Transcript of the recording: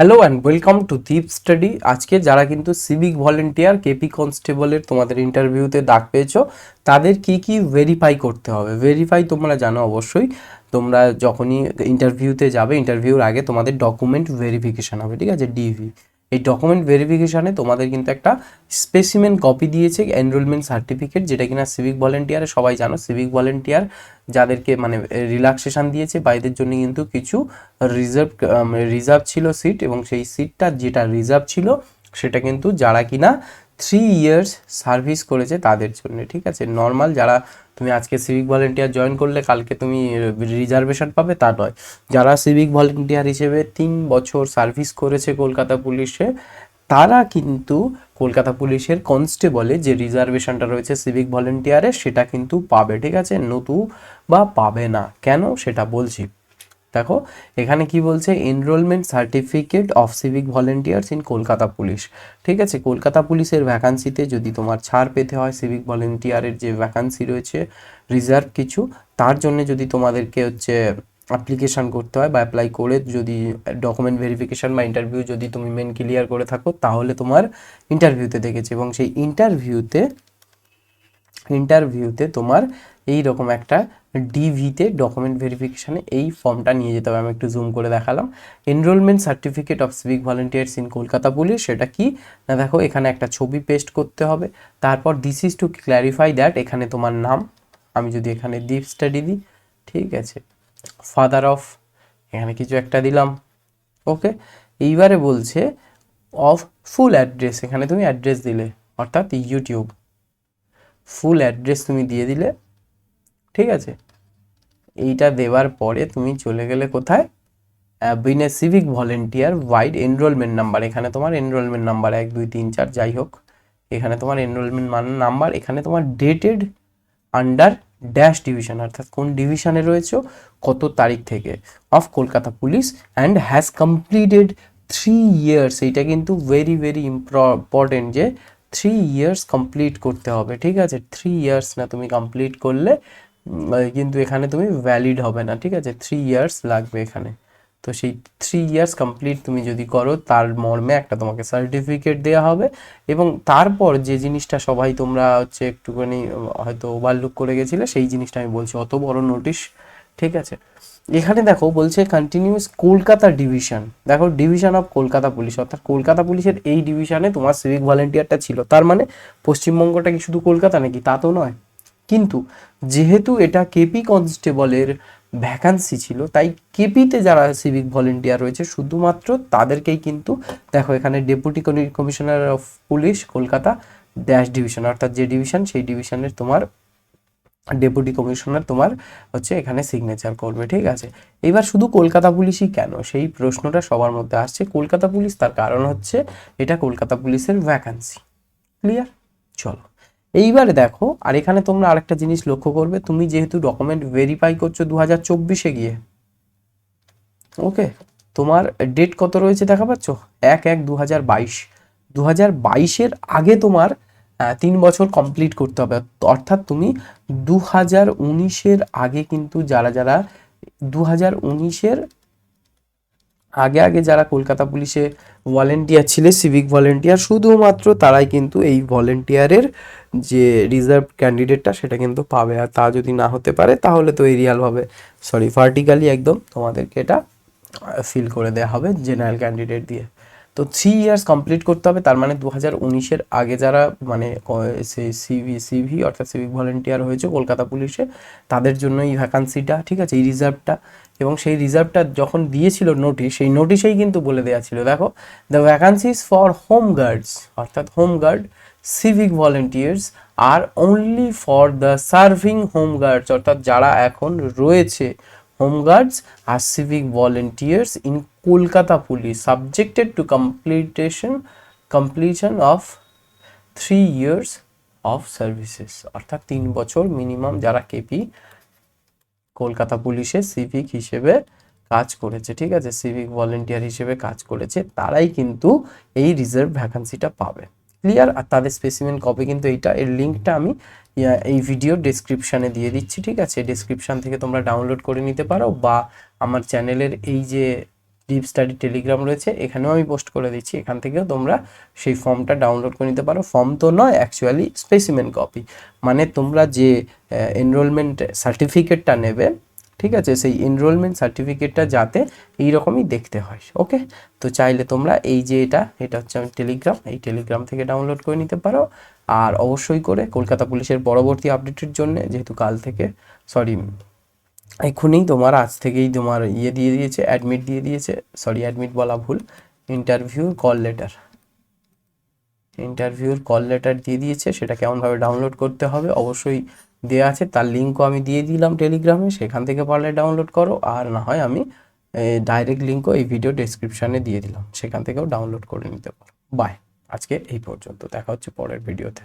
Hello and welcome to Deep study আজকে যারা কিন্তু সিভিক ভলেন্টিয়ার কেপি কনস্টেবলের তোমাদের ইন্টারভিউতে ডাক পেয়েছ, তাদের কি কি ভেরিফাই করতে হবে? ভেরিফাই তোমরা জানো অবশ্যই। তোমরা যখনই ইন্টারভিউতে যাবে ইন্টারভিউর আগে তোমাদের ডকুমেন্ট ভেরিফিকেশন হবে, ঠিক আছে? ডিভি এই ডকুমেন্ট ভেরিফিকেশানে তোমাদের কিন্তু একটা স্পেসিমেন কপি দিয়েছে এনরোলমেন্ট সার্টিফিকেট যেটা কিনা সিভিক ভলেন্টিয়ারে সবাই জানো সিভিক ভলেন্টিয়ার যাদেরকে মানে রিল্যাক্সেশান দিয়েছে বাইদের জন্য কিন্তু কিছু রিজার্ভ রিজার্ভ ছিল সিট এবং সেই সিটটা যেটা রিজার্ভ ছিল সেটা কিন্তু যারা কিনা থ্রি ইয়ার্স সার্ভিস করেছে তাদের জন্য, ঠিক আছে? নর্মাল যারা তুমি আজকে সিভিক ভলেন্টিয়ার জয়েন করলে, কালকে তুমি রিজার্ভেশন পাবে, তা নয়। যারা সিভিক ভলেন্টিয়ার হিসেবে তিন বছর সার্ভিস করেছে কলকাতা পুলিশে, তারা কিন্তু কলকাতা পুলিশের কনস্টেবলে যে রিজার্ভেশনটা রয়েছে সিভিক ভলেন্টিয়ারে সেটা কিন্তু পাবে, ঠিক আছে? নতু বা পাবে না। কেন? সেটা বলছি। দেখো, এখানে কি বলছে? Enrolment certificate of civic volunteers in Kolkata police ঠিক আছে? কলকাতা পুলিশের ভ্যাকান্সিতে যদি তোমার ছাড় পেতে হয় সিভিক ভলেন্টিয়ারের যে ভ্যাকান্সি রয়েছে রিজার্ভ কিছু, তার জন্য যদি তোমাদেরকে হচ্ছে অ্যাপ্লিকেশান করতে হয় বা অ্যাপ্লাই করে যদি ডকুমেন্ট ভেরিফিকেশান বা ইন্টারভিউ যদি তুমি মেন ক্লিয়ার করে থাকো, তাহলে তোমার ইন্টারভিউতে দেখেছে এবং সেই ইন্টারভিউতে ইন্টারভিউতে তোমার এই রকম একটা ডিভিতে ডকুমেন্ট ভেরিফিকেশানে এই ফর্মটা নিয়ে যেতে হবে। আমি একটু জুম করে দেখালাম। Enrolment certificate of civic volunteers in Kolkata police সেটা কি? না, দেখো, এখানে একটা ছবি পেস্ট করতে হবে। তারপর this is to clarify that এখানে তোমার নাম। আমি যদি এখানে ডিপ স্টাডি দিই, ঠিক আছে। ফাদার অফ এখানে কিছু একটা দিলাম। ওকে এইবারে বলছে অফ ফুল অ্যাড্রেস এখানে তুমি অ্যাড্রেস দিলে, অর্থাৎ ইউটিউব ফুল অ্যাড্রেস তুমি দিয়ে দিলে, ঠিক আছে? এইটা দেওয়ার পরে তুমি চলে গেলে কোথায়? বিনে civic volunteer wide enrolment number এখানে তোমার এনরোলমেন্ট নাম্বার এক, দুই, তিন, চার, যাই হোক, এখানে তোমার এনরোলমেন্ট মান নাম্বার এখানে তোমার ডেটেড আন্ডার ড্যাশ ডিভিশন অর্থাৎ কোন ডিভিশনে রয়েছে, কত তারিখ থেকে of Kolkata police and has completed three years এইটা কিন্তু ভেরি ভেরি ইম্পর্টেন্ট যে থ্রি ইয়ার্স কমপ্লিট করতে হবে, ঠিক আছে? থ্রি ইয়ার্স না তুমি কমপ্লিট করলে কিন্তু এখানে তুমি ভ্যালিড হবে না, ঠিক আছে? থ্রি ইয়ার্স লাগবে এখানে। তো সেই থ্রি ইয়ার্স কমপ্লিট তুমি যদি করো, তার মর্মে একটা তোমাকে সার্টিফিকেট দেওয়া হবে এবং তারপর যে জিনিসটা সবাই তোমরা হচ্ছে একটুখানি হয়তো ওভারলুক করে গেছিলে, সেই জিনিসটা আমি বলছি, অত বড় নোটিশ ঠিক আছে? এখানে দেখো বলছে কন্টিনিউস কলকাতা ডিভিশন দেখো ডিভিশন অফ কলকাতা পুলিশ অর্থাৎ কলকাতা পুলিশের এই ডিভিশনে তোমার সিভিক ভলেন্টিয়ারটা ছিল। তার মানে পশ্চিমবঙ্গটা কি শুধু কলকাতা নাকি তা তো নয়। কিন্তু যেহেতু এটা কেপি কনস্টেবলের ভ্যাকান্সি ছিল, তাই কেপিতে যারা সিভিক ভলেন্টিয়ার রয়েছে, শুধুমাত্র তাদেরকেই কিন্তু দেখো এখানে deputy commissioner of police Kolkata dash division অর্থাৎ যে ডিভিশন সেই ডিভিশনের তোমার ডেপুটি কমিশনার তোমার হচ্ছে এখানে সিগনেচার করবে, ঠিক আছে? এবার শুধু কলকাতা পুলিশই কেন? সেই প্রশ্নটা সবার মধ্যে আসছে। কলকাতা পুলিশ তার কারণ হচ্ছে এটা কলকাতা পুলিশের ভ্যাকান্সি ক্লিয়ার চলো। এইবারে দেখো, আর এখানে তোমরা আরেকটা জিনিস লক্ষ্য করবে, তুমি যেহেতু ডকুমেন্ট ভেরিফাই করছ দু হাজার চব্বিশে গিয়ে। ওকে তোমার ডেট কত রয়েছে দেখা পাচ্ছ? এক এক দু হাজার বাইশ। দু হাজার বাইশের আগে তোমার তিন বছর কমপ্লিট করতে হবে। অর্থাৎ তুমি দু হাজার উনিশের আগে কিন্তু যারা যারা দু হাজার উনিশের আগে আগে যারা কলকাতা পুলিশে ভলেন্টিয়ার ছিলে সিভিক ভলেন্টিয়ার শুধুমাত্র তারাই কিন্তু এই ভলেন্টিয়ারের যে রিজার্ভ ক্যান্ডিডেটটা সেটা কিন্তু পাবে। আর তা যদি না হতে পারে, তাহলে তো এরিয়ালভাবে সরি ভার্টিক্যালি একদম তোমাদেরকে এটা ফিল করে দেওয়া হবে জেনারেল ক্যান্ডিডেট দিয়ে। তো থ্রি ইয়ার্স কমপ্লিট করতে হবে, তার মানে দু হাজার উনিশের আগে যারা মানে সিভি সিভি অর্থাৎ সিভিক ভলেন্টিয়ার হয়েছে কলকাতা পুলিশে, তাদের জন্য এই ভ্যাকান্সিটা ঠিক আছে? এই রিজার্ভটা এবং সেই রিজার্ভটা যখন দিয়েছিল নোটিশ সেই নোটিশেই কিন্তু বলে দেওয়া ছিল, দেখো the vacancies for home guards অর্থাৎ home guard civic volunteers are only for the serving home guards অর্থাৎ যারা এখন রয়েছে home guards R civic volunteers in Kolkata police subjected to completion completion of three years of services অর্থাৎ তিন বছর minimum যারা KP Kolkata পুলিশে সিভিক হিসেবে কাজ করেছে, ঠিক আছে? সিভিক ভলেন্টিয়ার হিসেবে কাজ করেছে, তারাই কিন্তু এই রিজার্ভ ভ্যাকান্সিটা পাবে। ক্লিয়ার আর তাদের স্পেসিমেন কপি কিন্তু এইটা, এর লিঙ্কটা আমি এই ভিডিও ডেসক্রিপশানে দিয়ে দিচ্ছি, ঠিক আছে? ডেসক্রিপশান থেকে তোমরা ডাউনলোড করে নিতে পারো, বা আমার চ্যানেলের এই যে ডিপ স্টাডি টেলিগ্রাম রয়েছে, এখানেও আমি পোস্ট করে দিচ্ছি, এখান থেকেও তোমরা সেই ফর্মটা ডাউনলোড করে নিতে পারো। ফর্ম তো নয় অ্যাকচুয়ালি স্পেসিমেন কপি মানে তোমরা যে এনরোলমেন্ট সার্টিফিকেটটা নেবে, ঠিক আছে, সেই এনরোলমেন্ট সার্টিফিকেটটা যাতে এইরকমই দেখতে হয় ওকে তো চাইলে তোমরা এই যে এটা এটা হচ্ছে আমি টেলিগ্রাম এই টেলিগ্রাম থেকে ডাউনলোড করে নিতে পারো। আর অবশ্যই করে কলকাতা পুলিশের পরবর্তী আপডেটের জন্য, যেহেতু কাল থেকে সরি এক্ষুনি তোমার আজ থেকেই তোমার ইয়ে দিয়ে দিয়েছে অ্যাডমিট দিয়ে দিয়েছে সরি অ্যাডমিট বলা ভুল ইন্টারভিউ কল লেটার ইন্টারভিউর কল লেটার দিয়ে দিয়েছে, সেটা কেমনভাবে ডাউনলোড করতে হবে অবশ্যই দেওয়া আছে, তার লিঙ্কও আমি দিয়ে দিলাম টেলিগ্রামে সেখান থেকে পারলে ডাউনলোড করো, আর না হয় আমি ডাইরেক্ট লিঙ্কও এই ভিডিও ডেসক্রিপশানে দিয়ে দিলাম, সেখান থেকেও ডাউনলোড করে নিতে পারো। বাই আজকে এই পর্যন্ত, দেখা হচ্ছে পরের ভিডিওতে